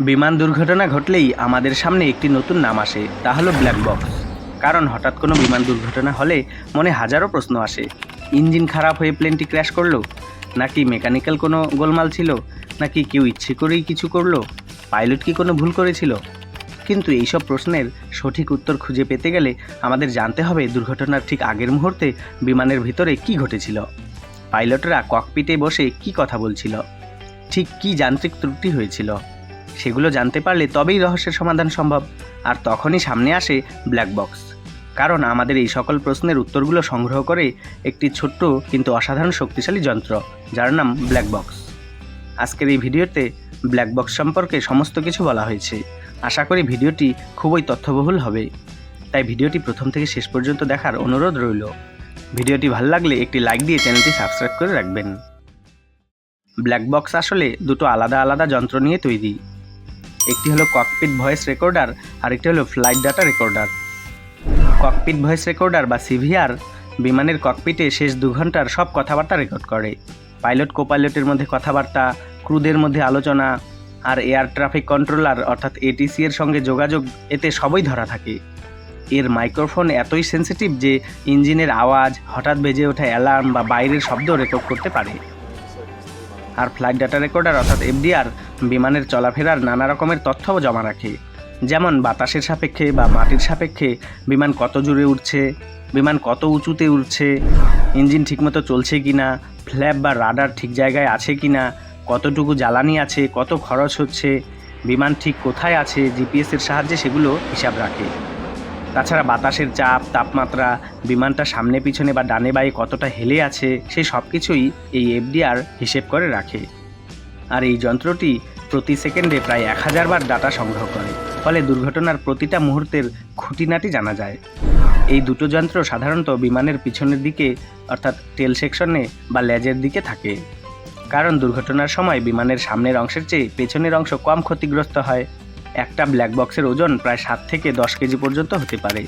বিমান দুর্ঘটনা ঘটলেই আমাদের সামনে একটি নতুন নাম আসে, তা হলো ব্ল্যাক বক্স কারণ হঠাৎ কোনো বিমান দুর্ঘটনা হলে মনে হাজারো প্রশ্ন আসে, ইঞ্জিন খারাপ হয়ে প্লেনটি ক্র্যাশ করল? নাকি মেকানিক্যাল কোনো গোলমাল ছিল? নাকি কেউ ইচ্ছে করেই কিছু করল? পাইলট কি কোনো ভুল করেছিল? কিন্তু এইসব প্রশ্নের সঠিক উত্তর খুঁজে পেতে গেলে আমাদের জানতে হবে দুর্ঘটনার ঠিক আগের মুহূর্তে বিমানের ভিতরে কি ঘটেছিল। পাইলটরা ককপিটে বসে কি কথা বলছিল? ঠিক কি যান্ত্রিক ত্রুটি হয়েছিল? সেগুলো জানতে পারলে তবেই রহস্যের সমাধান সম্ভব। আর তখনই সামনে আসে ব্ল্যাক বক্স কারণ আমাদের এই সকল প্রশ্নের উত্তরগুলো সংগ্রহ করে একটি ছোট্ট কিন্তু অসাধারণ শক্তিশালী যন্ত্র, যার নাম ব্ল্যাক বক্স আজকের এই ভিডিওতে ব্ল্যাক বক্স সম্পর্কে সমস্ত কিছু বলা হয়েছে। আশা করি ভিডিওটি খুবই তথ্যবহুল হবে। তাই ভিডিওটি প্রথম থেকে শেষ পর্যন্ত দেখার অনুরোধ রইল। ভিডিওটি ভালো লাগলে একটি লাইক দিয়ে চ্যানেলটি সাবস্ক্রাইব করে রাখবেন। ব্ল্যাক বক্স আসলে দুটো আলাদা আলাদা যন্ত্র নিয়ে তৈরি। একটি হলো ককপিট ভয়েস রেকর্ডার আর একটি হলো flight data recorder cockpit voice recorder বা সিভিআর বিমানের ককপিটে শেষ দু ঘণ্টার সব কথাবার্তা রেকর্ড করে। পাইলট কোপাইলটের মধ্যে কথাবার্তা ক্রুদের মধ্যে আলোচনা আর এয়ার ট্রাফিক কন্ট্রোলার অর্থাৎ এটিসি এর সঙ্গে যোগাযোগ, এতে সবই ধরা থাকে। এর মাইক্রোফোন এতই সেন্সিটিভ যে ইঞ্জিনের আওয়াজ হঠাৎ বেজে ওঠা অ্যালার্ম বা বাইরের শব্দ রেকর্ড করতে পারে। আর ফ্লাইট ডাটা রেকর্ডার অর্থাৎ এফডিআর বিমানের চলাফেরার নানা রকমের তথ্যও জমা রাখে। যেমন বাতাসের সাপেক্ষে বা মাটির সাপেক্ষে বিমান কত জোরে উঠছে বিমান কত উঁচুতে উঠছে ইঞ্জিন ঠিকমতো চলছে কি না ফ্ল্যাপ বা রাডার ঠিক জায়গায় আছে কি না কতটুকু জ্বালানি আছে, কত খরচ হচ্ছে, বিমান ঠিক কোথায় আছে জিপিএসের সাহায্যে সেগুলো হিসাব রাখে। তাছাড়া বাতাসের চাপ, তাপমাত্রা, বিমানটা সামনে পিছনে বা ডানে বায়ে কতটা হেলে আছে সেই সব কিছুই এই এফডিআর হিসেব করে রাখে। আর এই যন্ত্রটি প্রতি সেকেন্ডে প্রায় এক হাজার বার ডাটা সংগ্রহ করে। ফলে দুর্ঘটনার প্রতিটা মুহূর্তের খুঁটিনাটি জানা যায়। এই দুটো যন্ত্র সাধারণত বিমানের পিছনের দিকে, অর্থাৎ টেল সেকশনে বা লেজের দিকে থাকে। কারণ দুর্ঘটনার সময় বিমানের সামনের অংশের চেয়ে পেছনের অংশ কম ক্ষতিগ্রস্ত হয়। একটা ব্ল্যাক বক্সের ওজন প্রায় সাত থেকে দশ কেজি পর্যন্ত হতে পারে।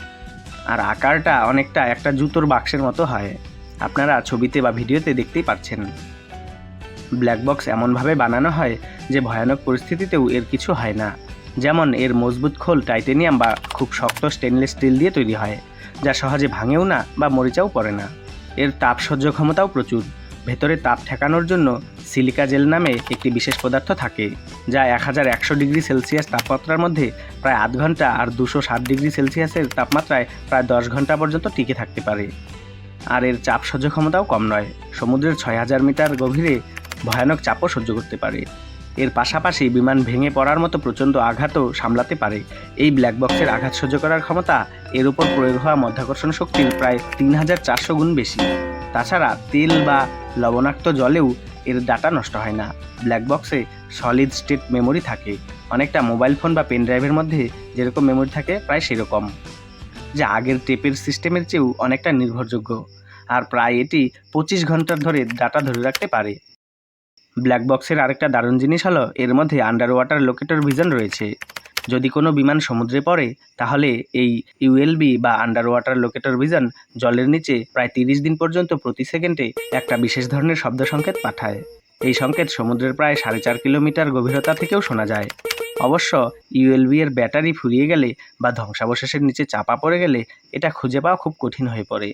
আর আকারটা অনেকটা একটা জুতোর বাক্সের মতো হয়। আপনারা ছবিতে বা ভিডিওতে দেখতেই পাচ্ছেন। ব্ল্যাক বক্স এমনভাবে বানানো হয় যে ভয়ানক পরিস্থিতিতেও এর কিছু হয় না। যেমন এর মজবুত খোল টাইটেনিয়াম বা খুব শক্ত স্টেনলেস স্টিল দিয়ে তৈরি হয়, যা সহজে ভাঙেও না বা মরিচাও পড়ে না। এর তাপ সহ্য ক্ষমতাও প্রচুর। ভেতরে তাপ ঠেকানোর জন্য সিলিকা জেল নামে একটি বিশেষ পদার্থ থাকে, যা এক হাজার একশো ডিগ্রি সেলসিয়াস তাপমাত্রার মধ্যে প্রায় আধ ঘণ্টা আর দুশো ষাট ডিগ্রি সেলসিয়াসের তাপমাত্রায় প্রায় দশ ঘণ্টা পর্যন্ত টিকে থাকতে পারে। আর এর চাপ সহ্য ক্ষমতাও কম নয়। সমুদ্রের ছয় হাজার মিটার গভীরে ভয়ানক চাপও সহ্য করতে পারে। এর পাশাপাশি বিমান ভেঙে পড়ার মতো প্রচণ্ড আঘাতও সামলাতে পারে। এই ব্ল্যাক বক্সের আঘাত সহ্য করার ক্ষমতা এর উপর প্রয়োগ হওয়া মধ্যাকর্ষণ শক্তির প্রায় তিন হাজার চারশো গুণ বেশি। তাছাড়া তেল বা লবণাক্ত জলেও এর ডাটা নষ্ট হয় না। ব্ল্যাক বক্সে সলিড স্টেট মেমোরি থাকে। অনেকটা মোবাইল ফোন বা পেন ড্রাইভের মধ্যে যেরকম মেমোরি থাকে, প্রায় সেরকম। যা আগের টেপের সিস্টেমের চেয়েও অনেকটা নির্ভরযোগ্য। আর প্রায় এটি পঁচিশ ঘণ্টার ধরে ডাটা ধরে রাখতে পারে। ব্ল্যাক বক্সের আরেকটা দারুণ জিনিস হলো, এর মধ্যে আন্ডার ওয়াটার লোকেটর ভিজন রয়েছে। যদি কোনো বিমান সমুদ্রে পড়ে, তাহলে এই ইউএলবি বা আন্ডার ওয়াটার লোকেটর ভিজন জলের নিচে প্রায় তিরিশ দিন পর্যন্ত প্রতি সেকেন্ডে একটা বিশেষ ধরনের শব্দ সংকেত পাঠায়। এই সংকেত সমুদ্রের প্রায় সাড়ে চার কিলোমিটার গভীরতা থেকেও শোনা যায়। অবশ্য ইউএলবি এর ব্যাটারি ফুরিয়ে গেলে বা ধ্বংসাবশেষের নিচে চাপা পড়ে গেলে এটা খুঁজে পাওয়া খুব কঠিন হয়ে পড়ে।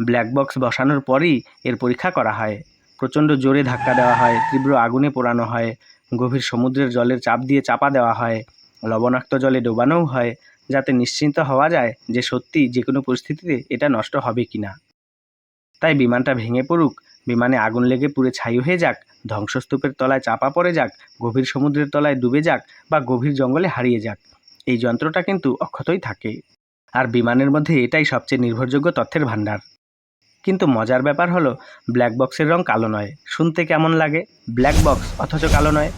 ব্ল্যাক বক্স বসানোর পরই এর পরীক্ষা করা হয়। প্রচণ্ড জোরে ধাক্কা দেওয়া হয়, তীব্র আগুনে পোড়ানো হয়, গভীর সমুদ্রের জলের চাপ দিয়ে চাপা দেওয়া হয়, লবণাক্ত জলে ডোবানোও হয়, যাতে নিশ্চিন্ত হওয়া যায় যে সত্যি যে কোনো পরিস্থিতিতে এটা নষ্ট হবে কি না তাই বিমানটা ভেঙে পড়ুক, বিমানে আগুন লেগে পুড়ে ছাই হয়ে যাক, ধ্বংসস্তূপের তলায় চাপা পড়ে যাক, গভীর সমুদ্রের তলায় ডুবে যাক বা গভীর জঙ্গলে হারিয়ে যাক, এই যন্ত্রটা কিন্তু অক্ষতই থাকে। আর বিমানের মধ্যে এটাই সবচেয়ে নির্ভরযোগ্য তথ্যের ভাণ্ডার। কিন্তু মজার ব্যাপার হলো ব্ল্যাক বক্সের রং কালো নয়। শুনতে কেমন লাগে? ব্ল্যাক বক্স অথচ কালো নয়।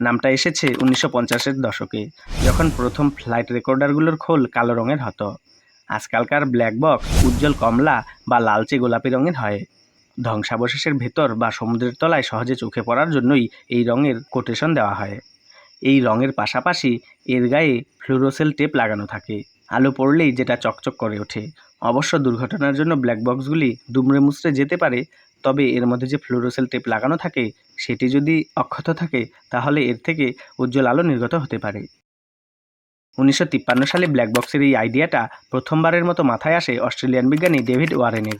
নামটা এসেছে উনিশশো পঞ্চাশের দশকে, যখন প্রথম ফ্লাইট রেকর্ডারগুলোর খোল কালো রঙের হতো। আজকালকার ব্ল্যাক বক্স উজ্জ্বল কমলা বা লালচে গোলাপি রঙের হয়। ধ্বংসাবশেষের ভেতর বা সমুদ্রের তলায় সহজে চোখে পড়ার জন্যই এই রঙের কোটেশন দেওয়া হয়। এই রঙের পাশাপাশি এর গায়ে ফ্লুরোসেল টেপ লাগানো থাকে। আলো পড়লেই যেটা চকচক করে ওঠে। অবশ্য দুর্ঘটনার জন্য ব্ল্যাক বক্সগুলি দুমড়ে মুচড়ে যেতে পারে, তবে এর মধ্যে যে ফ্লোরোসেল টেপ লাগানো থাকে, সেটি যদি অক্ষত থাকে, তাহলে এর থেকে উজ্জ্বল আলো নির্গত হতে পারে। উনিশশো তিপ্পান্ন সালে ব্ল্যাক বক্সের এই আইডিয়াটা প্রথমবারের মতো মাথায় আসে অস্ট্রেলিয়ান বিজ্ঞানী ডেভিড ওয়ারেনের।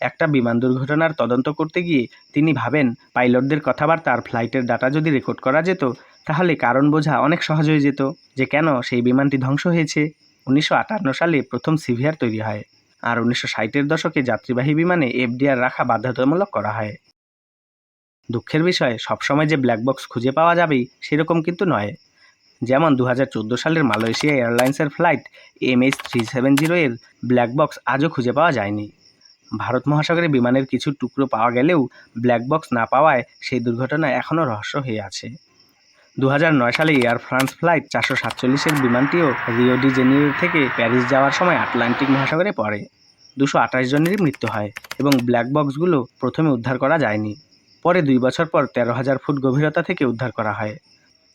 একটা বিমান দুর্ঘটনার তদন্ত করতে গিয়ে তিনি ভাবেন, পাইলটদের কথাবার্তা আর ফ্লাইটের ডাটা যদি রেকর্ড করা যেত, তাহলে কারণ বোঝা অনেক সহজ হয়ে যেত যে কেন সেই বিমানটি ধ্বংস হয়েছে। উনিশশো আটান্ন সালে প্রথম সিভিআর তৈরি হয় আর উনিশশো ষাটের দশকে যাত্রীবাহী বিমানে এফডিআর রাখা বাধ্যতামূলক করা হয়। দুঃখের বিষয়, সবসময় যে ব্ল্যাক বক্স খুঁজে পাওয়া যাবেই সেরকম কিন্তু নয়। যেমন দু হাজার চোদ্দ সালের মালয়েশিয়া এয়ারলাইন্সের flight M H three seven zero এর ব্ল্যাক বক্স আজও খুঁজে পাওয়া যায়নি। ভারত মহাসাগরে বিমানের কিছু টুকরো পাওয়া গেলেও ব্ল্যাক বক্স না পাওয়ায় সেই দুর্ঘটনা এখনও রহস্য হয়ে আছে। দু সালে এয়ার ফ্রান্স ফ্লাইট চারশো সাতচল্লিশের বিমানটিও রিও ডি জেনিরো থেকে প্যারিস যাওয়ার সময় আটলান্টিক মহাসাগরে পড়ে। দুশো আঠাশ জনেরই মৃত্যু হয় এবং ব্ল্যাক বক্সগুলো প্রথমে উদ্ধার করা যায়নি। পরে দুই বছর পর তেরো হাজার ফুট গভীরতা থেকে উদ্ধার করা হয়।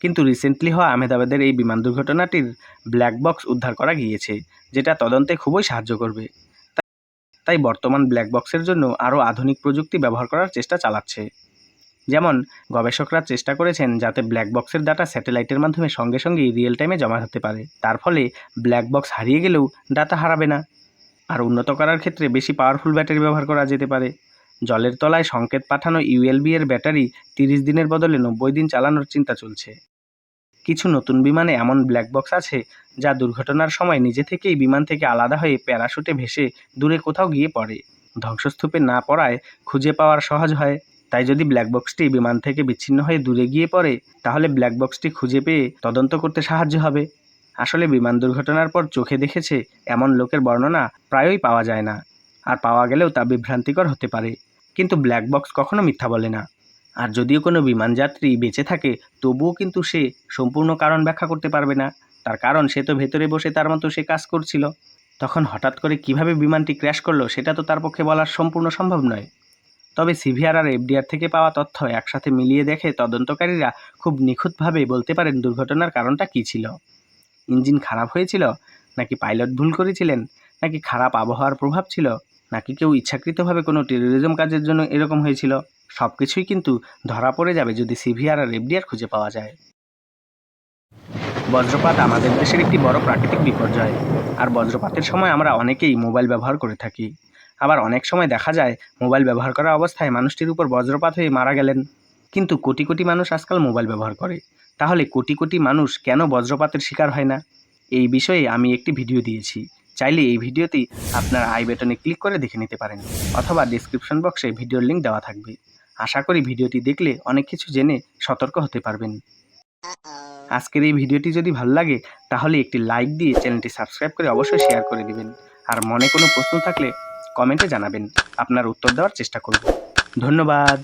কিন্তু রিসেন্টলি হওয়া আহমেদাবাদের এই বিমান দুর্ঘটনাটির ব্ল্যাক বক্স উদ্ধার করা গিয়েছে, যেটা তদন্তে খুবই সাহায্য করবে। তাই বর্তমান ব্ল্যাক বক্সের জন্য আরও আধুনিক প্রযুক্তি ব্যবহার করার চেষ্টা চালাচ্ছে। যেমন, গবেষকরা চেষ্টা করেছেন যাতে ব্ল্যাক বক্সের ডাটা স্যাটেলাইটের মাধ্যমে সঙ্গে সঙ্গেই রিয়েল টাইমে জমা হতে পারে। তার ফলে ব্ল্যাক বক্স হারিয়ে গেলেও ডাটা হারাবে না। আর উন্নত করার ক্ষেত্রে বেশি পাওয়ারফুল ব্যাটারি ব্যবহার করা যেতে পারে। জলের তলায় সংকেত পাঠানো ইউএলবি এর ব্যাটারি তিরিশ দিনের বদলে নব্বই দিন চালানোর চিন্তা চলছে। কিছু নতুন বিমানে এমন ব্ল্যাক বক্স আছে যা দুর্ঘটনার সময় নিজে থেকেই বিমান থেকে আলাদা হয়ে প্যারাশুটে ভেসে দূরে কোথাও গিয়ে পড়ে। ধ্বংসস্তূপে না পড়ায় খুঁজে পাওয়ার সহজ হয়। তাই যদি ব্ল্যাক বক্সটি বিমান থেকে বিচ্ছিন্ন হয়ে দূরে গিয়ে পড়ে, তাহলে ব্ল্যাক বক্সটি খুঁজে পেয়ে তদন্ত করতে সাহায্য হবে। আসলে বিমান দুর্ঘটনার পর চোখে দেখেছে এমন লোকের বর্ণনা প্রায়ই পাওয়া যায় না। আর পাওয়া গেলেও তা বিভ্রান্তিকর হতে পারে। কিন্তু ব্ল্যাক বক্স কখনো মিথ্যা বলে না। আর যদিও কোনো বিমান যাত্রী বেঁচে থাকে, তবুও কিন্তু সে সম্পূর্ণ কারণ ব্যাখ্যা করতে পারবে না। তার কারণ সে তো ভেতরে বসে তার মতো সে কাজ করছিল। তখন হঠাৎ করে কীভাবে বিমানটি ক্র্যাশ করল, সেটা তো তার পক্ষে বলার সম্পূর্ণ সম্ভব নয়। তবে সিভিআর আর এফডিআর থেকে পাওয়া তথ্য একসাথে মিলিয়ে দেখে তদন্তকারীরা খুব নিখুঁতভাবে বলতে পারেন দুর্ঘটনার কারণটা কী ছিল। ইঞ্জিন খারাপ হয়েছিল? নাকি পাইলট ভুল করেছিলেন? নাকি খারাপ আবহাওয়ার প্রভাব ছিল? নাকি কেউ ইচ্ছাকৃতভাবে কোনো টেরোরিজম কাজের জন্য এরকম হয়েছিল? সব কিছুই কিন্তু ধরা পড়ে যাবে যদি সিভিআর আর এফডিআর খুঁজে পাওয়া যায়। বজ্রপাত আমাদের দেশের একটি বড় প্রাকৃতিক বিপর্যয়। আর বজ্রপাতের সময় আমরা অনেকেই মোবাইল ব্যবহার করে থাকি। আবার অনেক সময় দেখা যায় মোবাইল ব্যবহার করা অবস্থায় মানুষটির উপর বজ্রপাত হয়ে মারা গেলেন। কিন্তু কোটি কোটি মানুষ আজকাল মোবাইল ব্যবহার করে। তাহলে কোটি কোটি মানুষ কেন বজ্রপাতের শিকার হয় না? এই বিষয়ে আমি একটি ভিডিও দিয়েছি। চাইলে এই ভিডিওটি আপনার আই বেটনে ক্লিক করে দেখে নিতে পারেন অথবা ডিসক্রিপশন বক্সে ভিডিওর লিঙ্ক দেওয়া থাকবে। আশা করি ভিডিওটি দেখলে অনেক কিছু জেনে সতর্ক হতে পারবেন। আজকের এই ভিডিওটি যদি ভালো লাগে তাহলে একটি লাইক দিয়ে চ্যানেলটি সাবস্ক্রাইব করে অবশ্যই শেয়ার করে দিবেন। আর মনে কোনো প্রশ্ন থাকলে কমেন্টে জানাবেন। আপনার উত্তর দেওয়ার চেষ্টা করব। ধন্যবাদ।